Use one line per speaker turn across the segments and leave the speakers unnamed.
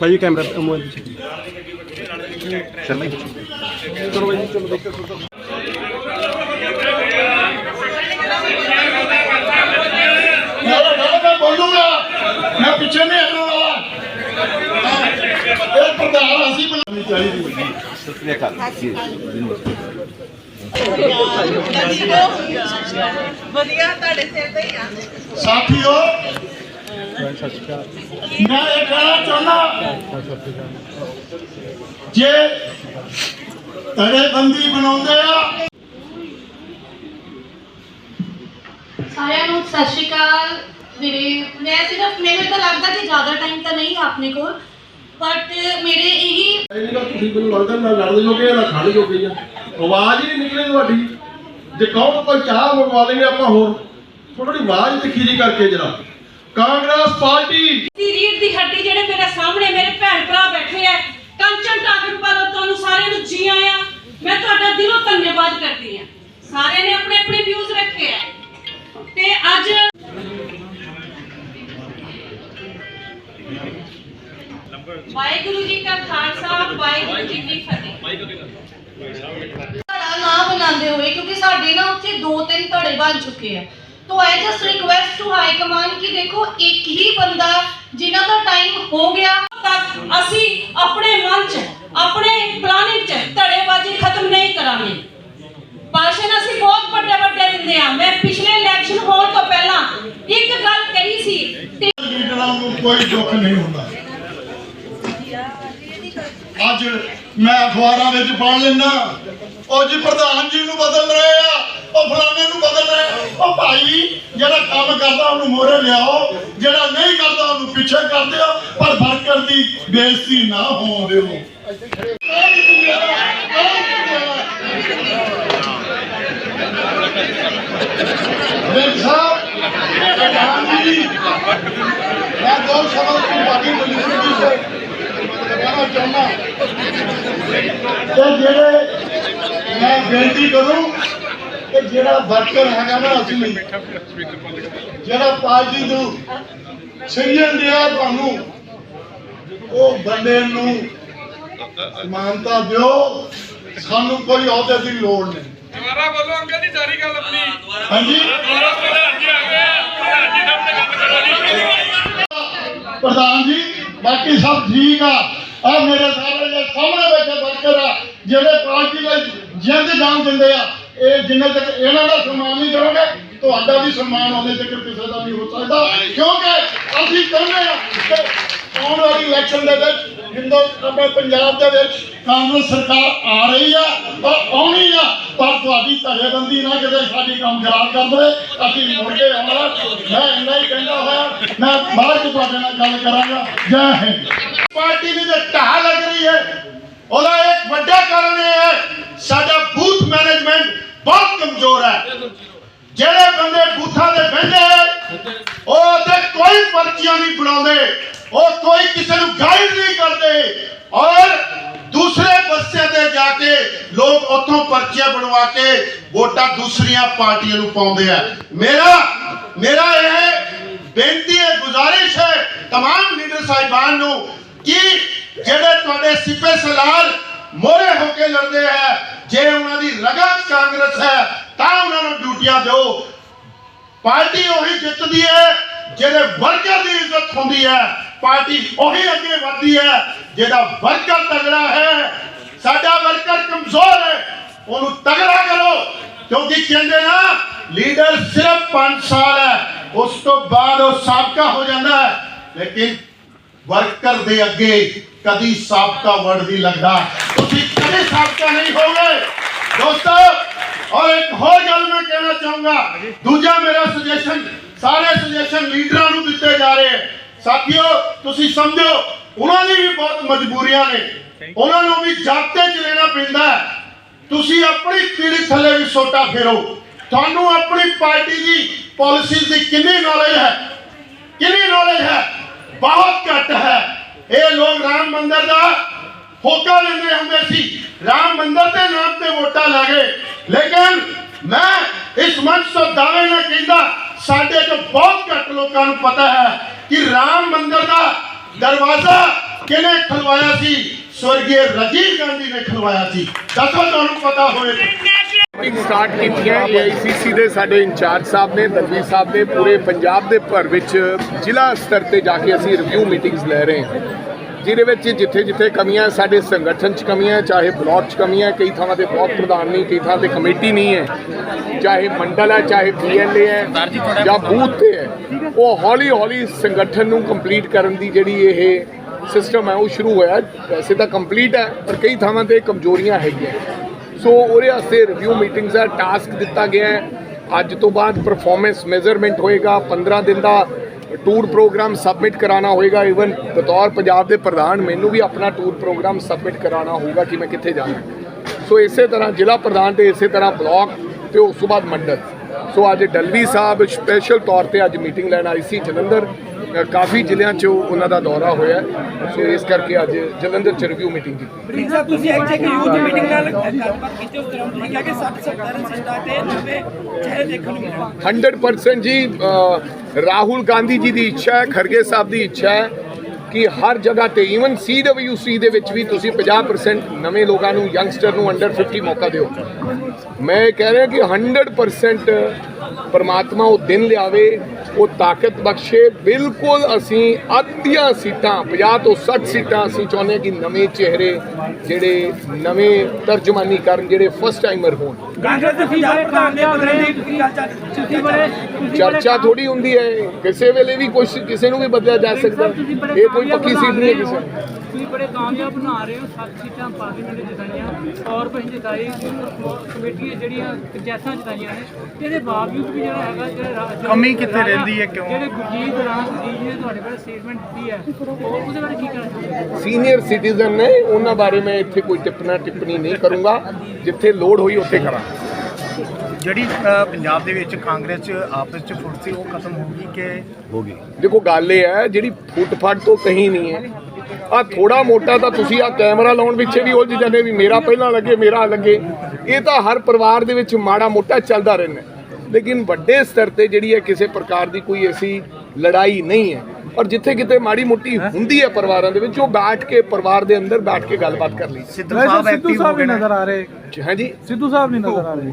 ਭਾਈ camera mobile ਚਲੋ ਭਾਈ ਚਲੋ ਦੇਖੋ।
ਮੈਂ ਬੋਲੂਗਾ। ਮੈਂ ਪਿੱਛੇ ਨਹੀਂ ਹਟਣ ਵਾਲਾ। ਇਹ ਪ੍ਰਧਾਨ ਅਸੀਂ ਬਣਾਉਣੀ ਚਾਹੀਦੀ ਹੈ
ਸਤਿ ਸ੍ਰੀ ਅਕਾਲ ਜੀ।
ਵਧੀਆ ਤੁਹਾਡੇ ਸਿਰ ਤੇ ਹੀ ਆ।
ਸਾਥੀਓ
ਸਤਿ ਸ਼੍ਰੀ ਅਕਾਲ।
ਮੈਂ ਇਹ ਕਹਿਣਾ ਚਾਹੁੰਦਾ ਜੇ ਬੰਦੀ ਬਣਾਉਂਦੇ ਆ।
ਸਾਰਿਆਂ ਨੂੰ ਸਤਿ ਸ਼੍ਰੀ ਅਕਾਲ। ਵੀਰੇ ਮੈਂ ਸਿਰਫ ਮੈਨੂੰ ਤਾਂ ਲੱਗਦਾ ਕਿ ਜ਼ਿਆਦਾ ਟਾਈਮ ਤਾਂ ਨਹੀਂ ਆਪਣੇ ਕੋਲ ਬਟ ਮੇਰੇ ਇਹੀ
ਇਹ ਨਾ ਤੁਸੀਂ ਮੈਨੂੰ ਲੱਗਦਾ ਨਾ ਲੜਨ ਜੋਗੇ ਨਾ ਖੜ ਜੋਗੇ ਆ। ਆਵਾਜ਼ ਹੀ ਨਹੀਂ ਨਿਕਲੇ ਤੁਹਾਡੀ। ਜੇ ਕਹੋ ਤਾਂ ਕੋਈ ਚਾਹ ਮੰਗਵਾ ਲੈਂਗੇ ਆਪਾਂ ਹੋਰ। ਥੋੜੀ ਆਵਾਜ਼ ਤਿੱਖੀ ਜੀ ਕਰਕੇ ਜਰਾ। ਕਾਂਗਰਸ ਪਾਰਟੀ।
ਦੀ ਰੀੜ ਦੀ ਹੱਡੀ ਜਿਹੜੇ ਮੇਰੇ ਸਾਹਮਣੇ ਮੇਰੇ ਭੈਣ ਭਰਾ ਬੈਠੇ ਆ ਕੰਚਨ ਟਾਕਰ ਵੱਲੋਂ ਤੁਹਾਨੂੰ ਸਾਰਿਆਂ ਨੂੰ ਜੀ ਆਇਆਂ। ਮੈਂ ਤੁਹਾਡਾ ਦਿਲੋਂ ਧੰਨਵਾਦ ਕਰਦੀ ਆ। ਸਾਰਿਆਂ ਨੇ ਆਪਣੇ ਆਪਣੇ ਵਿਊਜ਼ ਰੱਖੇ ਆ। ਤੇ ਅੱਜ ਵਾਹਿਗੁਰੂ ਜੀ ਕਾ ਖਾਲਸਾ ਵਾਹਿਗੁਰੂ ਜੀ ਕੀ ਫਤਿਹ।
ਧੜਾ ਨਾ ਬਣਾਉਂਦੇ ਹੋਏ ਕਿਉਂਕਿ ਸਾਡੇ ਨਾ ਉੱਥੇ ਦੋ ਤਿੰਨ ਧੜੇ ਬਣ ਚੁੱਕੇ ਆ। ਤੋ I just request to high command ਕਿ ਦੇਖੋ ਇੱਕ ਹੀ ਬੰਦਾ ਜਿਨ੍ਹਾਂ ਦਾ ਟਾਈਮ ਹੋ ਗਿਆ
ਤੱਕ ਅਸੀਂ ਆਪਣੇ ਮਨ 'ਚ, ਆਪਣੇ ਪਲਾਨਿੰਗ 'ਚ ਧੜੇਬਾਜ਼ੀ ਖਤਮ ਨਹੀਂ ਕਰਾਂਗੇ। ਭਾਸ਼ਣ ਅਸੀਂ ਬਹੁਤ ਵੱਡੇ ਵੱਡੇ ਦਿੰਦੇ ਆ। ਮੈਂ ਪਿਛਲੇ ਇਲੈਕਸ਼ਨ ਹੋਣ ਤੋਂ ਪਹਿਲਾਂ ਇੱਕ ਗੱਲ ਕਹੀ ਸੀ ਤੇ
ਲੀਡਰਾਂ ਨੂੰ ਕੋਈ ਦੁੱਖ ਨਹੀਂ ਹੁੰਦਾ। ਅੱਜ ਮੈਂ ਅਖਬਾਰਾਂ ਵਿੱਚ ਪੜ੍ਹ ਲੈਣਾ ਉਹ ਜੀ ਪ੍ਰਧਾਨ ਜੀ ਨੂੰ ਬਦਲ ਰਹੇ ਆ। ਉਹ ਫਲਾਣੇ ਨੂੰ ਬਦਲ ਰਹੇ ਉਹ ਭਾਈ ਜਿਹੜਾ ਕੰਮ ਕਰਦਾ, ਉਹਨੂੰ ਮੋਰੇ ਲਿਆਓ। ਜਿਹੜਾ ਨਹੀਂ ਕਰਦਾ, ਉਹਨੂੰ ਪਿੱਛੇ ਕਰ ਦਿਓ। ਪਰ ਵਰਕਰ ਦੀ ਬੇਇੱਜ਼ਤੀ ਨਾ ਹੋਣ ਦਿਓ। ਮੈਂ ਦੋ ਸ਼ਬਦ ਤੁਹਾਡੀ ਮਨਜ਼ੂਰੀ ਸੇ ਕਹਿਣਾ ਚਾਹੁੰਦਾ ਤੇ ਜਿਹੜੇ ਮੈਂ ਬੇਨਤੀ ਕਰੂੰ ਕਿ ਜਿਹੜਾ ਵਰਕਰ ਹੈਗਾ ਨਾ ਅਸਲੀ ਜਿਹੜਾ ਪਾਰਟੀ ਨੂੰ ਸਹੀਣ ਦਿਆ ਤੁਹਾਨੂੰ ਉਹ ਬੰਦੇ ਨੂੰ ਮਾਨਤਾ ਦਿਓ ਸਾਨੂੰ ਕੋਈ ਅਹੁਦੇ ਦੀ ਲੋੜ ਨਹੀਂ।
ਦੁਬਾਰਾ ਬੋਲੋ ਅੰਕਲ ਜੀ ਸਾਰੀ ਗੱਲ ਆਪਣੀ।
ਹਾਂਜੀ?
ਦੁਬਾਰਾ ਪ੍ਰਧਾਨ ਜੀ ਆ ਗਏ ਪ੍ਰਧਾਨ ਜੀ ਸਾਹਮਣੇ ਗੱਲ ਕਰੋ ਜੀ
ਪ੍ਰਧਾਨ ਜੀ ਬਾਕੀ ਸਭ ਠੀਕ ਆ। ਆ ਮੇਰੇ ਦੇ ਸਾਹਮਣੇ ਬੈਠੇ ਵਰਕਰ ਆ ਜਿਹੜੇ ਪਾਰਟੀ ਲਈ ਜਿੰਦ ਜਾਨ ਦਿੰਦੇ ਆ। ਇਹ ਜਿੰਨੇ ਤੱਕ ਇਹਨਾਂ ਦਾ ਸਨਮਾਨ ਨਹੀਂ ਕਰੋਗੇ, ਤੁਹਾਡਾ ਵੀ ਸਨਮਾਨ ਉਹਦੇ ਤੱਕ ਕਿਸੇ ਦਾ ਨਹੀਂ ਹੋ ਸਕਦਾ। ਕਿਉਂਕਿ ਅਸੀਂ ਚਾਹੁੰਦੇ ਆ ਕਿ ਆਉਣ ਵਾਲੀ ਇਲੈਕਸ਼ਨ ਦੇ ਵਿੱਚ ਜਿੰਦੋਂ ਆਪਣੇ ਪੰਜਾਬ ਦੇ ਵਿੱਚ ਕਾਂਗਰਸ ਸਰਕਾਰ ਆ ਰਹੀ ਆ ਔਰ ਆਉਣੀ ਆ ਪਰ ਤੁਹਾਡੀ ਧੜੇਬੰਦੀ ਨਾ ਕਿਤੇ ਸਾਡੀ ਕੰਮ ਖਰਾਬ ਕਰ ਦੇਵੇ। ਅਸੀਂ ਮੁੜ ਕੇ ਆਉਣਾ, ਮੈਂ ਇੰਨਾ ਹੀ ਕਹਿੰਦਾ ਹੋਇਆ, ਮੈਂ ਬਾਅਦ ਚ ਤੁਹਾਡੇ ਨਾਲ ਗੱਲ ਕਰਾਂਗਾ। ਜੈ ਹਿੰਦ। ਪਾਰਟੀ ਦੀ ਜੇ ਢਾਹ ਲੱਗ ਰਹੀ ਹੈ। ਉਹਦਾ ਇੱਕ ਵੱਡਾ ਕਾਰਨ ਇਹ ਹੈ, ਸਾਡਾ ਬੂਥ ਮੈਨੇਜਮੈਂਟ ਬਹੁਤ ਕਮਜ਼ੋਰ ਹੈ ਜਿਹੜੇ ਬੰਦੇ ਬੂਥਾਂ ਦੇ ਬਹਿੰਦੇ ਉਹ ਤੇ ਕੋਈ ਪਰਚੀਆਂ ਨਹੀਂ ਬਣਾਉਂਦੇ ਉਹ ਕੋਈ ਕਿਸੇ ਨੂੰ ਗਾਈਡ ਨਹੀਂ ਕਰਦੇ ਔਰ ਦੂਸਰੇ ਪਾਸੇ ਤੇ ਜਾ ਕੇ ਲੋਕ ਉੱਥੋਂ ਪਰਚੀਆਂ ਬਣਵਾ ਕੇ ਵੋਟਾਂ ਦੂਸਰੀਆਂ ਪਾਰਟੀਆਂ ਨੂੰ ਪਾਉਂਦੇ ਆ ਮੇਰਾ ਮੇਰਾ ਇਹ ਬੇਨਤੀ ਹੈ ਗੁਜ਼ਾਰਿਸ਼ ਹੈ तमाम ਲੀਡਰ ਸਾਹਿਬਾਨ ਨੂੰ ਕਿ ਜਿਹੜੇ ਤੁਹਾਡੇ ਸਿਪੇ ਸਲਾਰ ਮੋਰੇ ਹੋ ਕੇ ਲੜਦੇ ਹੈ ਜੇ ਉਹਨਾਂ ਦੀ ਰਗਤ ਕਾਂਗਰਸ ਹੈ, ਤਾਂ ਉਹਨਾਂ ਨੂੰ ਡਿਊਟੀਆਂ ਦਿਓ। ਪਾਰਟੀ ਉਹੀ ਜਿੱਤਦੀ ਹੈ, ਜਿਹਦੇ ਵਰਕਰ ਦੀ ਇੱਜ਼ਤ ਹੁੰਦੀ ਹੈ। ਪਾਰਟੀ ਉਹੀ ਅੱਗੇ ਵਧਦੀ ਹੈ ਜਿਹੜਾ ਵਰਕਰ ਤਗੜਾ ਹੈ। ਸਾਡਾ ਵਰਕਰ ਕਮਜ਼ੋਰ ਹੈ, ਉਹਨੂੰ ਤਗੜਾ ਕਰੋ, ਕਿਉਂਕਿ ਕਹਿੰਦੇ ਨਾ, ਲੀਡਰ ਸਿਰਫ 5 ਸਾਲ ਹੈ, ਉਸ ਤੋਂ ਬਾਅਦ ਉਹ ਸਾਬਕਾ ਹੋ ਜਾਂਦਾ ਹੈ। ਲੇਕਿਨ ਵਰਕਰ ਦੇ ਅੱਗੇ ਕਦੀ ਸਾਬਕਾ ਵਰਡ ਨਹੀਂ ਲੱਗਦਾ। ਤੁਸੀਂ ਕਦੇ ਸਾਬਕਾ ਨਹੀਂ ਹੋਗੇ ਦੋਸਤੋ, ਔਰ ਇੱਕ ਹੋਰ ਗੱਲ ਮੈਂ ਕਹਿਣਾ ਚਾਹੂੰਗਾ। ਦੂਜਾ ਮੇਰਾ ਸੁਜੈਸ਼ਨ ਸਾਰੇ ਸੁਜੈਸ਼ਨ ਲੀਡਰਾਂ ਨੂੰ ਦਿੱਤੇ ਜਾ ਰਹੇ ਹੈ। ਸਾਥੀਓ, ਤੁਸੀਂ ਸਮਝੋ, ਉਹਨਾਂ ਦੀ ਵੀ ਬਹੁਤ ਮਜਬੂਰੀਆਂ ਨੇ। ਉਹਨਾਂ ਨੂੰ ਵੀ ਜਾਬਤੇ ਚ ਲੈਣਾ ਪੈਂਦਾ ਤੁਸੀਂ ਆਪਣੀ ਪੀੜੀ ਥੱਲੇ ਵੀ ਸੋਟਾ ਫੇਰੋ। ਤੁਹਾਨੂੰ ਆਪਣੀ ਪਾਰਟੀ ਦੀ ਪਾਲਿਸੀਜ਼ ਦੀ ਕਿੰਨੀ ਨੌਲੇਜ ਹੈ? ਕਿੰਨੀ ਨੌਲੇਜ ਹੈ? ਬਹੁਤ ਘੱਟ ਹੈ। ਇਹ ਲੋਕ ਰਾਮ ਮੰਦਿਰ ਦਾ ਹੋਕਾ ਲੈਂਦੇ ਹੁੰਦੇ ਸੀ। ਰਾਮ ਮੰਦਿਰ ਦੇ ਨਾਮ ਤੇ ਵੋਟਾਂ ਲਾ ਲੇਕਿਨ ਮੈਂ ਇਸ ਮੰਚ ਤੋਂ ਦਾਅਵੇ ਨਾਲ ਕਹਿੰਦਾ, ਸਾਡੇ ਤੋਂ ਬਹੁਤ ਘੱਟ ਲੋਕਾਂ ਨੂੰ ਪਤਾ ਹੈ ਕਿ ਰਾਮ ਮੰਦਿਰ ਦਾ ਦਰਵਾਜ਼ਾ ਕਿਹਨੇ ਖਲਵਾਇਆ ਸੀ? ਸਵਰਗੀ ਰਾਜੀਵ ਗਾਂਧੀ ਨੇ ਖਲਵਾਇਆ ਸੀ। ਦੱਸੋ ਤੁਹਾਨੂੰ ਪਤਾ ਹੋਵੇ
ਮੀਟਿੰਗ ਸਟਾਰਟ ਕੀਤੀ ਹੈ। ਏਆਈਸੀਸੀ ਦੇ ਸਾਡੇ ਇੰਚਾਰਜ ਸਾਹਿਬ ਨੇ ਦਲਵੀਰ ਸਾਹਿਬ ਨੇ, ਪੂਰੇ ਪੰਜਾਬ ਦੇ ਭਰ ਵਿੱਚ ਜ਼ਿਲ੍ਹਾ ਸਤਰ ਤੇ ਜਾ ਕੇ ਅਸੀਂ ਰਿਵਿਊ ਮੀਟਿੰਗਸ ਲੈ ਰਹੇ ਹਾਂ। ਜਿਹਦੇ ਵਿੱਚ ਜਿੱਥੇ ਜਿੱਥੇ ਕਮੀਆਂ ਸਾਡੇ ਸੰਗਠਨ 'ਚ ਕਮੀਆਂ ਚਾਹੇ ਬਲਾਕ 'ਚ ਕਮੀਆਂ ਕਈ ਥਾਵਾਂ ਤੇ ਬਲਾਕ ਪ੍ਰਧਾਨ ਨਹੀਂ ਕਈ ਥਾਵਾਂ ਤੇ ਕਮੇਟੀ ਨਹੀਂ ਹੈ ਚਾਹੇ ਮੰਡਲ ਹੈ ਚਾਹੇ ਪੀਐਲਏ ਹੈ ਜਾਂ ਬੂਥ ਤੇ ਹੈ ਉਹ ਹੌਲੀ ਹੌਲੀ ਸੰਗਠਨ ਨੂੰ ਕੰਪਲੀਟ ਕਰਨ ਦੀ ਜਿਹੜੀ ਇਹ ਸਿਸਟਮ ਹੈ ਉਹ ਸ਼ੁਰੂ ਹੋਇਆ। ਵੈਸੇ ਤਾਂ ਕੰਪਲੀਟ ਹੈ ਪਰ ਕਈ ਥਾਵਾਂ ਤੇ ਕਮਜ਼ੋਰੀਆਂ ਹੈਗੀਆਂ। ਸੋ ਉਹਦੇ ਵਾਸਤੇ ਰਿਵਿਊ ਮੀਟਿੰਗਸ ਦਾ ਟਾਸਕ ਦਿੱਤਾ ਗਿਆ ਹੈ। ਅੱਜ ਤੋਂ ਬਾਅਦ ਪਰਫਾਰਮੈਂਸ ਮੈਜ਼ਰਮੈਂਟ ਹੋਏਗਾ 15 ਦਿਨ ਦਾ ਟੂਰ ਪ੍ਰੋਗਰਾਮ ਸਬਮਿਟ ਕਰਾਉਣਾ ਹੋਏਗਾ ਇਵਨ ਬਤੌਰ ਪੰਜਾਬ ਦੇ ਪ੍ਰਧਾਨ ਮੈਨੂੰ ਵੀ ਆਪਣਾ ਟੂਰ ਪ੍ਰੋਗਰਾਮ ਸਬਮਿਟ ਕਰਾਉਣਾ ਹੋਊਗਾ ਕਿ ਮੈਂ ਕਿੱਥੇ ਜਾਣਾ। ਸੋ ਇਸੇ ਤਰ੍ਹਾਂ ਜ਼ਿਲ੍ਹਾ ਪ੍ਰਧਾਨ ਤੇ ਇਸੇ ਤਰ੍ਹਾਂ ਬਲਾਕ ਤੇ ਉਸ ਤੋਂ ਬਾਅਦ ਮੰਡਲ। ਸੋ ਅੱਜ ਡਲਵੀ ਸਾਹਿਬ ਸਪੈਸ਼ਲ ਤੌਰ ਤੇ ਅੱਜ ਮੀਟਿੰਗ ਲੈਣ ਆਈ ਸੀ ਜਲੰਧਰ। ਕਾਫੀ ਜ਼ਿਲ੍ਹਿਆਂ 'ਚ ਉਹਨਾਂ ਦਾ ਦੌਰਾ ਹੋਇਆ। ਸੋ ਇਸ ਕਰਕੇ ਅੱਜ ਜਲੰਧਰ 'ਚ ਰਿਵਿਊ ਮੀਟਿੰਗ ਕੀਤੀ।
ਸਾਹਿਬ ਤੁਸੀਂ ਇੱਥੇ ਇੱਕ ਯੂਥ ਮੀਟਿੰਗ ਨਾਲ ਗੱਲਬਾਤ ਕੀਤੀ ਉਸ ਤਰ੍ਹਾਂ ਤੁਸੀਂ ਕਿਹਾ ਕਿ 60 70 ਸਿੱਟਾ ਤੇ ਨਵੇਂ ਚਿਹਰੇ ਦੇਖਣ ਨੂੰ ਮਿਲੇ।
100% ਜੀ ਰਾਹੁਲ ਗਾਂਧੀ ਜੀ ਦੀ ਇੱਛਾ ਹੈ ਖਰਗੇ ਸਾਹਿਬ ਦੀ ਇੱਛਾ ਹੈ। ਕਿ ਹਰ ਜਗ੍ਹਾ ਤੇ ਈਵਨ ਸੀਡਬਲਯੂਸੀ ਦੇ ਵਿੱਚ ਵੀ ਤੁਸੀਂ 50% ਨਵੇਂ ਲੋਕਾਂ ਨੂੰ ਯੰਗਸਟਰ ਨੂੰ ਅੰਡਰ 50 ਮੌਕਾ ਦਿਓ। ਮੈਂ ਇਹ ਕਹਿ ਰਿਹਾ ਕਿ 100% ਪਰਮਾਤਮਾ ਉਹ ਦਿਨ ਲਿਆਵੇ ਉਹ ਤਾਕਤ ਬਖਸ਼ੇ। ਬਿਲਕੁਲ ਅਸੀਂ ਅੱਧੀਆਂ ਸੀਟਾਂ 50 ਤੋਂ 60 ਸੀਟਾਂ ਅਸੀਂ ਚਾਹੁੰਦੇ ਹਾਂ ਕਿ ਨਵੇਂ ਚਿਹਰੇ ਜਿਹੜੇ ਨਵੇਂ ਤਰਜਮਾਨੀ ਕਰਨ ਜਿਹੜੇ ਫਸਟ ਟਾਈਮਰ ਹੋਣ।
ਕਾਂਗਰਸ ਦੇ ਪੰਜਾਬ ਪ੍ਰਧਾਨ
ਚਰਚਾ ਥੋੜੀ ਹੁੰਦੀ ਹੈ। ਕਿਸੇ ਵੇਲੇ ਵੀ ਕੁਝ ਕਿਸੇ ਨੂੰ ਵੀ ਬਦਲਿਆ ਜਾ ਸਕਦਾ। ਇਹ ਕੋਈ ਪੱਕੀ ਸੀਟ ਨਹੀਂ ਹੈ ਕਿਸੇ।
ਤੁਸੀਂ ਬੜੇ ਕਾਮਯਾਬ ਬਣਾ ਰਹੇ ਹੋ ਸੱਤ ਸੀਟਾਂ ਪਾਰਲੀਮੈਂਟ ਦੇ ਜਿਤਾਈਆਂ ਔਰ ਤੁਸੀਂ ਜਿਤਾਈ ਕਮੇਟੀ ਜਿਹੜੀਆਂ ਪੰਚਾਇਤਾਂ ਜਿਤਾਈਆਂ ਨੇ ਇਹਦੇ ਬਾਵਜੂਦ ਵੀ ਜਿਹੜਾ ਹੈਗਾ ਜਿਹੜਾ ਕਮੀ ਕਿੱਥੇ ਰਹਿੰਦੀ ਹੈ ਕਿਉਂ? ਜਿਹੜੇ ਗੁਰਜੀਤ ਰਾਮ ਜੀ ਨੇ ਤੁਹਾਡੇ ਬਾਰੇ ਸਟੇਟਮੈਂਟ ਦਿੱਤੀ ਹੈ ਉਹ ਉਹਦੇ ਬਾਰੇ ਕੀ ਕਹਿਣਾ ਚਾਹੁੰਦੇ ਹੋ
ਸੀਨੀਅਰ ਸਿਟੀਜ਼ਨ ਨੇ ਉਹਨਾਂ ਬਾਰੇ ਮੈਂ ਇੱਥੇ ਕੋਈ ਟਿੱਪਣਾ ਟਿੱਪਣੀ ਨਹੀਂ ਕਰੂੰਗਾ। ਜਿੱਥੇ ਲੋੜ ਹੋਈ ਉੱਥੇ ਕਰਾਂ।
ਜਿਹੜੀ ਪੰਜਾਬ ਦੇ ਵਿੱਚ ਕਾਂਗਰਸ ਚ ਆਪਸ ਚ ਫੁੱਟ ਸੀ ਉਹ ਖਤਮ ਹੋ ਗਈ ਕਿ
ਦੇਖੋ ਗੱਲ ਇਹ ਹੈ ਜਿਹੜੀ ਫੁੱਟ-ਫਾਟ ਤੋਂ ਕਹੀਂ ਨਹੀਂ ਹੈ। ਆ ਥੋੜਾ ਮੋਟਾ ਤਾਂ ਤੁਸੀਂ ਆ ਕੈਮਰਾ ਲਾਉਣ ਪਿੱਛੇ ਵੀ ਉਲਝ ਜਾਂਦੇ ਵੀ ਮੇਰਾ ਪਹਿਲਾਂ ਲੱਗੇ, ਮੇਰਾ ਲੱਗੇ। ਇਹ ਤਾਂ ਹਰ ਪਰਿਵਾਰ ਦੇ ਵਿੱਚ ਮਾੜਾ ਮੋਟਾ ਚੱਲਦਾ ਰਹਿੰਦਾ ਲੇਕਿਨ ਵੱਡੇ ਸਤਰ ਤੇ ਜਿਹੜੀ ਹੈ ਕਿਸੇ ਪ੍ਰਕਾਰ ਦੀ ਕੋਈ ਐਸੀ ਲੜਾਈ ਨਹੀਂ ਹੈ। ਔਰ ਜਿੱਥੇ ਕਿਤੇ ਮਾੜੀ ਮੋਟੀ ਹੁੰਦੀ ਹੈ ਪਰਿਵਾਰਾਂ ਦੇ ਵਿੱਚ ਉਹ ਬੈਠ ਕੇ ਪਰਿਵਾਰ ਦੇ ਅੰਦਰ ਬੈਠ ਕੇ ਗੱਲਬਾਤ ਕਰ ਲਈ।
ਸਿੱਧੂ ਸਾਹਿਬ ਐਕਟਿਵ ਹੋ ਗਏ ਨੇ।
ਨਜ਼ਰ ਆ ਰਹੇ।
ਹਾਂਜੀ
ਸਿੱਧੂ ਸਾਹਿਬ ਨਹੀਂ ਨਜ਼ਰ ਆ ਰਹੇ।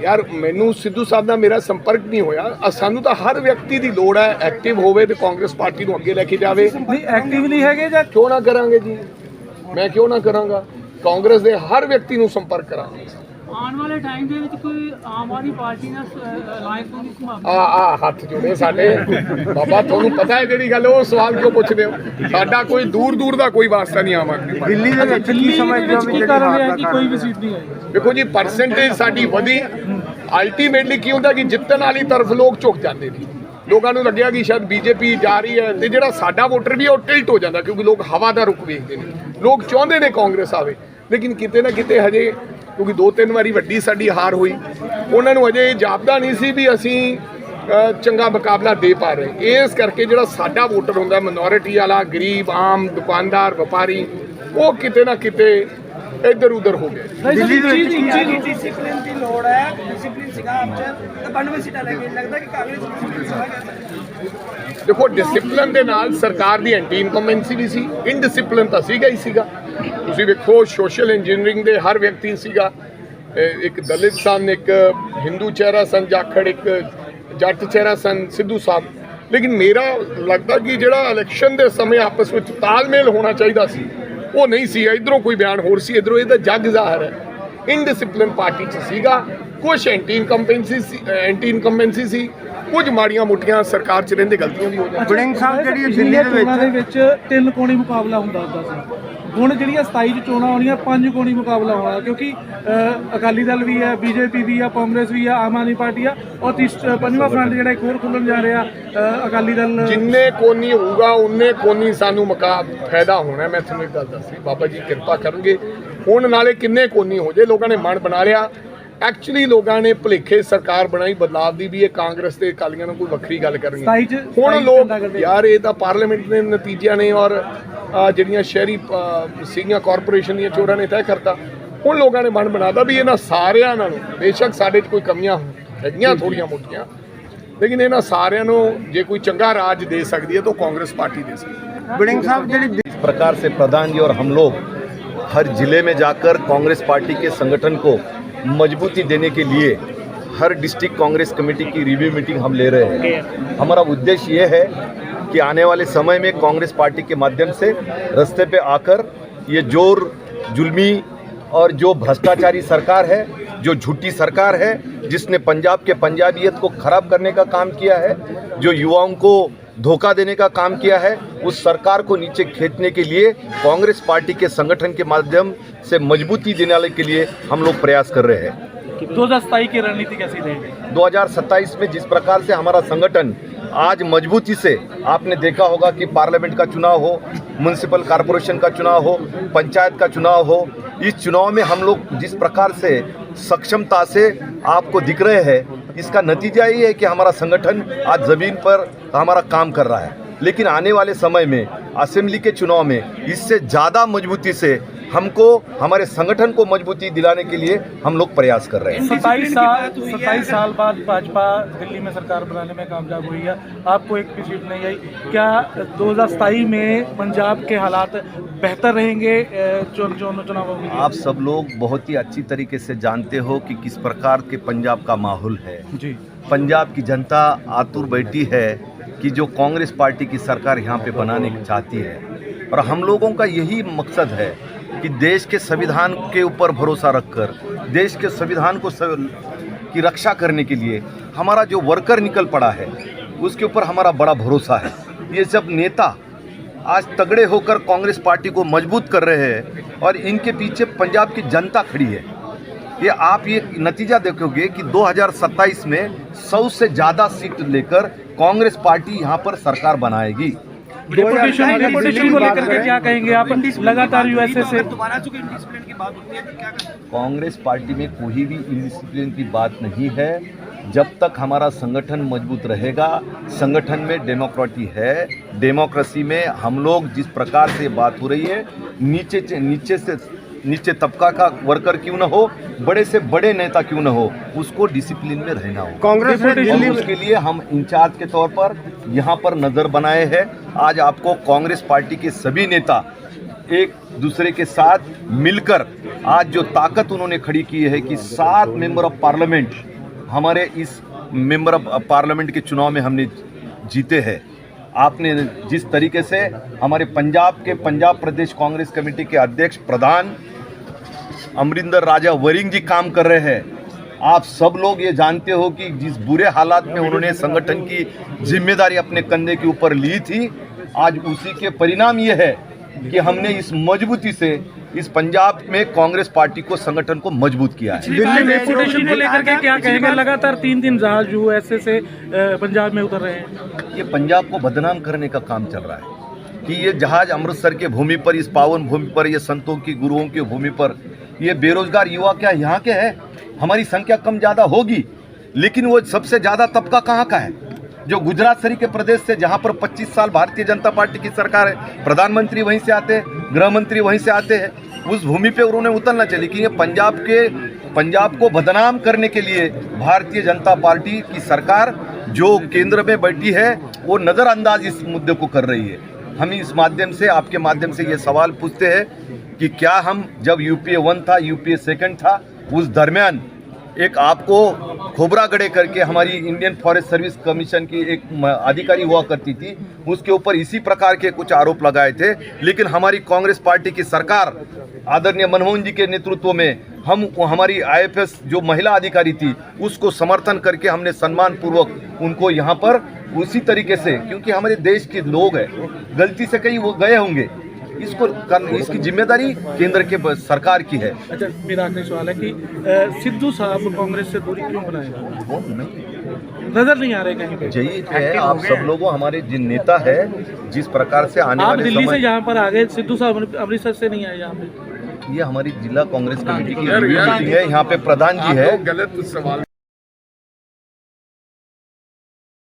ਯਾਰ ਮੈਨੂੰ ਸਿੱਧੂ ਸਾਹਿਬ ਨਾਲ ਮੇਰਾ ਸੰਪਰਕ ਨਹੀਂ ਹੋਇਆ। ਅ- ਸਾਨੂੰ ਤਾਂ ਹਰ ਵਿਅਕਤੀ ਦੀ ਲੋੜ ਹੈ ਐਕਟਿਵ ਹੋਵੇ ਤੇ ਕਾਂਗਰਸ ਪਾਰਟੀ ਨੂੰ ਅੱਗੇ ਲੈ ਕੇ ਜਾਵੇ।
ਨਹੀਂ ਐਕਟਿਵਲੀ ਹੈਗੇ ਜਾਂ
ਕਿਉਂ ਨਾ ਕਰਾਂਗੇ ਜੀ? ਮੈਂ ਕਿਉਂ ਨਾ ਕਰਾਂਗਾ? ਕਾਂਗਰਸ ਦੇ ਹਰ ਵਿਅਕਤੀ ਨੂੰ ਸੰਪਰਕ ਕਰਾਂਗੇ।
ਆਉਣ ਵਾਲੇ ਟਾਈਮ ਦੇ ਵਿੱਚ ਕੋਈ ਆਮ ਆਦਮੀ ਪਾਰਟੀ ਨਾਲ ਅਲਾਈਅੰਸ ਹੋਣ ਦੀ ਸੰਭਾਵਨਾ
ਆ ਆ ਹੱਥ ਜੋੜੇ ਸਾਡੇ। ਬਾਬਾ ਤੁਹਾਨੂੰ ਪਤਾ ਹੈ ਜਿਹੜੀ ਗੱਲ ਉਹ ਸਵਾਲ ਕਿਉਂ ਪੁੱਛਦੇ ਹੋ? ਸਾਡਾ ਕੋਈ ਦੂਰ ਦੂਰ ਦਾ ਕੋਈ ਵਾਸਤਾ ਨਹੀਂ ਆਮ ਆਦਮੀ ਪਾਰਟੀ
ਦਿੱਲੀ ਦੇ ਵਿੱਚ ਕੀ ਸਮਝਦੇ ਹੋ ਕੀ ਕਾਰਨ ਹੈ ਕਿ ਕੋਈ ਵੀ ਸੀਟ ਨਹੀਂ ਆਈ।
ਦੇਖੋ ਜੀ ਪਰਸੈਂਟੇਜ ਸਾਡੀ ਵਧੀ। ਅਲਟੀਮੇਟਲੀ ਕੀ ਹੁੰਦਾ ਕਿ ਜਿੱਤਣ ਵਾਲੀ ਤਰਫ ਲੋਕ ਝੁਕ ਜਾਂਦੇ ਨੇ। ਲੋਕਾਂ ਨੂੰ ਲੱਗਿਆ ਕਿ ਸ਼ਾਇਦ ਬੀਜੇਪੀ ਜਾ ਰਹੀ ਹੈ ਤੇ ਜਿਹੜਾ ਸਾਡਾ ਵੋਟਰ ਵੀ ਉਹ ਟਿਲਟ ਹੋ ਜਾਂਦਾ ਕਿਉਂਕਿ ਲੋਕ ਹਵਾ ਦਾ ਰੁਖ ਵੇਖਦੇ ਨੇ। ਲੋਕ ਚਾਹੁੰਦੇ ਨੇ ਕਾਂਗਰਸ ਆਵੇ। ਲੇਕਿਨ ਕਿਤੇ ਨਾ ਕਿਤੇ ਹਜੇ ਕਿਉਂਕਿ ਦੋ ਤਿੰਨ ਵਾਰੀ ਵੱਡੀ ਸਾਡੀ ਹਾਰ ਹੋਈ। ਉਹਨਾਂ ਨੂੰ ਇਹ ਜਾਪਦਾ ਨਹੀਂ ਸੀ ਵੀ ਅਸੀਂ ਚੰਗਾ ਮੁਕਾਬਲਾ ਦੇ ਪਾ ਰਹੇ। ਇਸ ਕਰਕੇ ਜਿਹੜਾ ਸਾਡਾ ਵੋਟਰ ਹੁੰਦਾ ਮਿਨੋਰਿਟੀ ਵਾਲਾ ਗਰੀਬ ਆਮ ਦੁਕਾਨਦਾਰ ਵਪਾਰੀ ਉਹ ਕਿਤੇ ਨਾ ਕਿਤੇ ਇੱਧਰ ਉੱਧਰ ਹੋ ਗਿਆ।
ਦਿੱਲੀ ਦੇ ਵਿੱਚ
ਡਿਸਪਲਿਨ ਦੀ ਲੋੜ ਹੈ। ਡਿਸਪਲਿਨ ਸੀਗਾ ਆਪ ਚ। ਤਾਂ 92 ਸੀਟਾਂ ਲੈ ਕੇ ਲੱਗਦਾ ਕਿ ਕਾਂਗਰਸ ਡਿਸਪਲਿਨ
ਦੇਖੋ ਡਿਸਪਲਿਨ ਦੇ ਨਾਲ ਸਰਕਾਰ ਦੀ ਐਂਟੀ ਇਨਕੰਬੈਂਸੀ ਵੀ ਸੀ। ਇਨਡਿਸਪਲਿਨ ਤਾਂ ਸੀਗਾ ਹੀ ਸੀਗਾ। ਤੁਸੀਂ ਵੇਖੋ ਸੋਸ਼ਲ ਇੰਜੀਨੀਅਰਿੰਗ ਦੇ ਹਰ ਵਿਅਕਤੀ ਸੀਗਾ। ਇੱਕ ਦਲਿਤ ਸਨ, ਇੱਕ ਹਿੰਦੂ ਚਿਹਰਾ ਸਨ, ਜਾਖੜ, ਇੱਕ ਜੱਟ ਚਿਹਰਾ ਸਨ, ਸਿੱਧੂ ਸਾਹਿਬ। ਲੇਕਿਨ ਮੇਰਾ ਲੱਗਦਾ ਕਿ ਜਿਹੜਾ ਇਲੈਕਸ਼ਨ ਦੇ ਸਮੇਂ ਆਪਸ ਵਿੱਚ ਤਾਲਮੇਲ ਹੋਣਾ ਚਾਹੀਦਾ ਸੀ, ਉਹ ਨਹੀਂ ਸੀ। ਇਧਰੋਂ ਕੋਈ ਬਿਆਨ ਹੋਰ ਸੀ, ਇਧਰੋਂ ਇਹਦਾ ਜੱਗ ਜ਼ਾਹਰ ਹੈ। ਇਨਡਿਸਪਲਿਨ ਪਾਰਟੀ 'ਚ ਸੀਗਾ। ਕੁਝ ਐਂਟੀ ਇਨਕੰਬੈਂਸੀ ਸੀ ਐਂਟੀ ਇਨਕੰਬੈਂਸੀ ਸੀ। ਕੁਝ ਮਾੜੀਆਂ ਮੋਟੀਆਂ ਸਰਕਾਰ 'ਚ ਰਹਿੰਦੇ ਗਲਤੀਆਂ ਵੀ ਹੋ ਜਾਂਦੀਆਂ।
ਗੁਰਿੰਗ ਸਾਹਿਬ ਜਿਹੜੀ ਦਿੱਲੀ ਦੇ ਵਿੱਚ ਦੇ ਵਿੱਚ ਤਿੰਨ ਕੋਣੀ ਮੁਕਾਬਲਾ ਹੁੰਦਾ ਹੁੰਦਾ ਸੀ। ਹੁਣ ਜਿਹੜੀਆਂ 27 ਚ ਚੋਣਾਂ ਆਉਣੀਆਂ ਪੰਜ ਕੋਣੀ ਮੁਕਾਬਲਾ ਹੋਣਾ। ਕਿਉਂਕਿ ਅਕਾਲੀ ਦਲ ਵੀ ਹੈ ਬੀਜੇਪੀ ਵੀ ਆ ਕਾਂਗਰਸ ਵੀ ਆ ਆਮ ਆਦਮੀ ਪਾਰਟੀ ਆ। ਔਰ ਤੀਸ ਪੰਜਵਾਂ ਫਰੰਟ ਜਿਹੜਾ ਇੱਕ ਹੋਰ ਖੁੱਲਣ ਜਾ ਰਿਹਾ ਅਕਾਲੀ ਦਲ
ਜਿੰਨੇ ਕੋਨੀ ਹੋਊਗਾ ਉਨੇ ਕੋਨੀ ਸਾਨੂੰ ਮਕਾ ਫਾਇਦਾ ਹੋਣਾ। ਮੈਂ ਤੁਹਾਨੂੰ ਇੱਕ ਗੱਲ ਦੱਸੀ। ਬਾਬਾ ਜੀ ਕਿਰਪਾ ਕਰਨਗੇ। ਹੁਣ ਨਾਲੇ ਕਿੰਨੇ ਕੋਨੀ ਹੋ ਜੇ ਲੋਕਾਂ ਨੇ ਮਨ ਬਣਾ ਲਿਆ। ਐਕਚੁਅਲੀ ਲੋਕਾਂ ਨੇ ਭੁਲੇਖੇ ਸਰਕਾਰ ਬਣਾਈ ਬਦਲਾਵ ਦੀ ਵੀ ਇਹ ਕਾਂਗਰਸ ਤੇ ਅਕਾਲੀਆਂ ਨੂੰ ਕੋਈ ਵੱਖਰੀ ਗੱਲ ਕਰਨੀ ਹੁਣ ਲੋਕ ਯਾਰ ਇਹ ਤਾਂ ਪਾਰਲੀਮੈਂਟ ਦੇ ਨਤੀਜਿਆਂ ਨੇ ਔਰ ਜਿਹੜੀਆਂ ਸ਼ਹਿਰੀ ਸੀਗੀਆਂ ਕਾਰਪੋਰੇਸ਼ਨ ਦੀਆਂ ਚੋਰਾਂ ਨੇ ਤੈਅ ਕਰਤਾ। ਹੁਣ ਲੋਕਾਂ ਨੇ ਮਨ ਬਣਾਦਾ ਵੀ ਇਹਨਾਂ ਸਾਰਿਆਂ ਨਾਲ ਬੇਸ਼ੱਕ ਸਾਡੇ 'ਚ ਕੋਈ ਕਮੀਆਂ ਹੈਗੀਆਂ ਥੋੜੀਆਂ ਮੋਟੀਆਂ ਲੇਕਿਨ ਇਹਨਾਂ ਸਾਰਿਆਂ ਨੂੰ ਜੇ ਕੋਈ ਚੰਗਾ ਰਾਜ ਦੇ ਸਕਦੀ ਹੈ ਤਾਂ ਕਾਂਗਰਸ ਪਾਰਟੀ ਦੇ ਸਕਦੀ ਹੈ।
ਬਿਲਡਿੰਗ ਸਾਹਿਬ ਜਿਹੜੀ
ਪ੍ਰਕਾਰ ਸੇ ਪ੍ਰਧਾਨ ਜੀ ਔਰ ਹਮ ਲੋਗ हर ज़िले में जाकर कांग्रेस पार्टी के संगठन को मजबूती देने के लिए हर डिस्ट्रिक्ट कांग्रेस कमेटी की रिव्यू मीटिंग हम ले रहे हैं। हमारा उद्देश्य ये है कि आने वाले समय में कांग्रेस पार्टी के माध्यम से रस्ते पे आकर ये ज़ोर, जुल्मी और जो भ्रष्टाचारी सरकार है, जो झूठी सरकार है, जिसने पंजाब के पंजाबियत को खराब करने का काम किया है, जो युवाओं को धोखा देने का काम किया है उस सरकार को नीचे खींचने के लिए कांग्रेस पार्टी के संगठन के माध्यम से मजबूती देने के लिए हम लोग प्रयास कर रहे हैं।
दो हज़ार सताई की रणनीति कैसी रहेगी?
2027 में जिस प्रकार से हमारा संगठन आज मजबूती से आपने देखा होगा कि पार्लियामेंट का चुनाव हो म्यूनसिपल कॉरपोरेशन का चुनाव हो पंचायत का चुनाव हो इस चुनाव में हम लोग जिस प्रकार से सक्षमता से आपको दिख रहे हैं इसका नतीजा ये है कि हमारा संगठन आज ज़मीन पर हमारा काम कर रहा है लेकिन आने वाले समय में असेंबली के चुनाव में इससे ज़्यादा मजबूती से हमको हमारे संगठन को मजबूती दिलाने के लिए हम लोग प्रयास कर रहे हैं।
सत्ताईस साल सत्ताईस साल बाद भाजपा दिल्ली में सरकार बनाने में कामयाब हुई है। आपको एक भी सीट नहीं आई। क्या दो हज़ार सताईस में पंजाब के हालात बेहतर रहेंगे चुन चुनावों
आप सब लोग बहुत ही अच्छी तरीके से जानते हो कि किस प्रकार के पंजाब का माहौल है।
जी।
पंजाब की जनता आतुर बैठी है कि जो कांग्रेस पार्टी की सरकार यहाँ पे बनाने की चाहती है। और हम लोगों का यही मकसद है कि देश के संविधान के ऊपर भरोसा रखकर, देश के संविधान को सव- की रक्षा करने के लिए हमारा जो वर्कर निकल पड़ा है, उसके ऊपर हमारा बड़ा भरोसा है। ये सब नेता आज तगड़े होकर कांग्रेस पार्टी को मज़बूत कर रहे हैं और इनके पीछे पंजाब की जनता खड़ी है। ये आप ये नतीजा देखोगे कि 2027 में 100 से ज़्यादा सीट लेकर कांग्रेस पार्टी यहाँ पर सरकार बनाएगी।
डिपुटेशन डिपुटेशन को लेकर के क्या कहेंगे आप लगातार यूएसए से
दोबारा चुके इंडिसिप्लिन की बात होती है तो क्या करें
कांग्रेस पार्टी में कोई भी इंडिसिप्लिन की बात नहीं है। जब तक हमारा संगठन मज़बूत रहेगा संगठन में डेमोक्रेटी है। डेमोक्रेसी में हम लोग जिस प्रकार से बात हो रही है नीचे नीचे से नीचे तबका का वर्कर क्यों ना हो बड़े से बड़े नेता क्यों ना हो उसको डिसिप्लिन में रहना हो
कांग्रेस ने
उसके लिए हम इंचार्ज के तौर पर यहाँ पर नज़र बनाए हैं। आज आपको कांग्रेस पार्टी के सभी नेता एक दूसरे के साथ मिलकर आज जो ताकत उन्होंने खड़ी की है कि सात मेंबर ऑफ़ पार्लियामेंट हमारे इस मेंबर ऑफ़ पार्लियामेंट के चुनाव में हमने जीते हैं। आपने जिस तरीके से हमारे पंजाब के पंजाब प्रदेश कांग्रेस कमेटी के अध्यक्ष प्रधान अमरिंदर राजा वरिंग जी काम कर रहे हैं। आप सब लोग ये जानते हो कि जिस बुरे हालात में उन्होंने संगठन की ज़िम्मेदारी अपने कंधे के ऊपर ली थी आज उसी के परिणाम ये है कि हमने इस मजबूती से इस पंजाब में कांग्रेस पार्टी को संगठन को मज़बूत किया है।
दिल्ली में को लेकर के क्या कहेंगे? लगातार तीन दिन जहाज़ यूएसए से पंजाब में उतर रहे हैं।
ये पंजाब को बदनाम करने का काम चल रहा है कि ये जहाज़ अमृतसर के भूमि पर इस पावन भूमि पर ये संतों की गुरुओं की भूमि पर ये बेरोजगार युवा क्या यहाँ के हैं? हमारी संख्या कम ज़्यादा होगी। लेकिन वो सबसे ज़्यादा तबका कहाँ का है? जो गुजरात सरी के प्रदेश से, जहाँ पर 25 साल भारतीय जनता पार्टी की सरकार है, प्रधानमंत्री वहीं से आते हैं गृह मंत्री वहीं से आते हैं, उस भूमि पे उन्होंने उतरना चाहिए। लेकिन ये पंजाब के, पंजाब को बदनाम करने के लिए भारतीय जनता पार्टी की सरकार जो केंद्र में बैठी है, वो नज़रअंदाज इस मुद्दे को कर रही है। हम इस माध्यम से, आपके माध्यम से ये सवाल पूछते हैं कि क्या हम जब यूपीए वन था यूपीए सेकंड था, उस दरमियान एक आपको खोबरा गड़े करके हमारी इंडियन फॉरेस्ट सर्विस कमीशन की एक अधिकारी हुआ करती थी, उसके ऊपर इसी प्रकार के कुछ आरोप लगाए थे। लेकिन हमारी कांग्रेस पार्टी की सरकार, आदरणीय मनमोहन जी के नेतृत्व में हम, हमारी आईएफएस जो महिला अधिकारी थी, उसको समर्थन करके हमने सम्मान पूर्वक उनको यहाँ पर उसी तरीके से, क्योंकि हमारे देश के लोग हैं, गलती से कहीं वो गए होंगे। इसको कर, इसकी ज़िम्मेदारी केंद्र के सरकार की है।
अच्छा मेरा आखिरी सवाल है कि सिद्धू साहब कांग्रेस से दूरी क्यों बनाएगा नज़र नहीं आ रहे कहीं पे।
यही है आप सब लोगों हमारे जिन नेता है जिस प्रकार से आने
आप
वाले
दिल्ली से यहाँ पर आ गए सिद्धू साहब अमृतसर से नहीं आए यहाँ पे।
ये हमारी जिला कांग्रेस कमेटी की मीटिंग है यहाँ पे प्रधान जी है।
गलत सवाल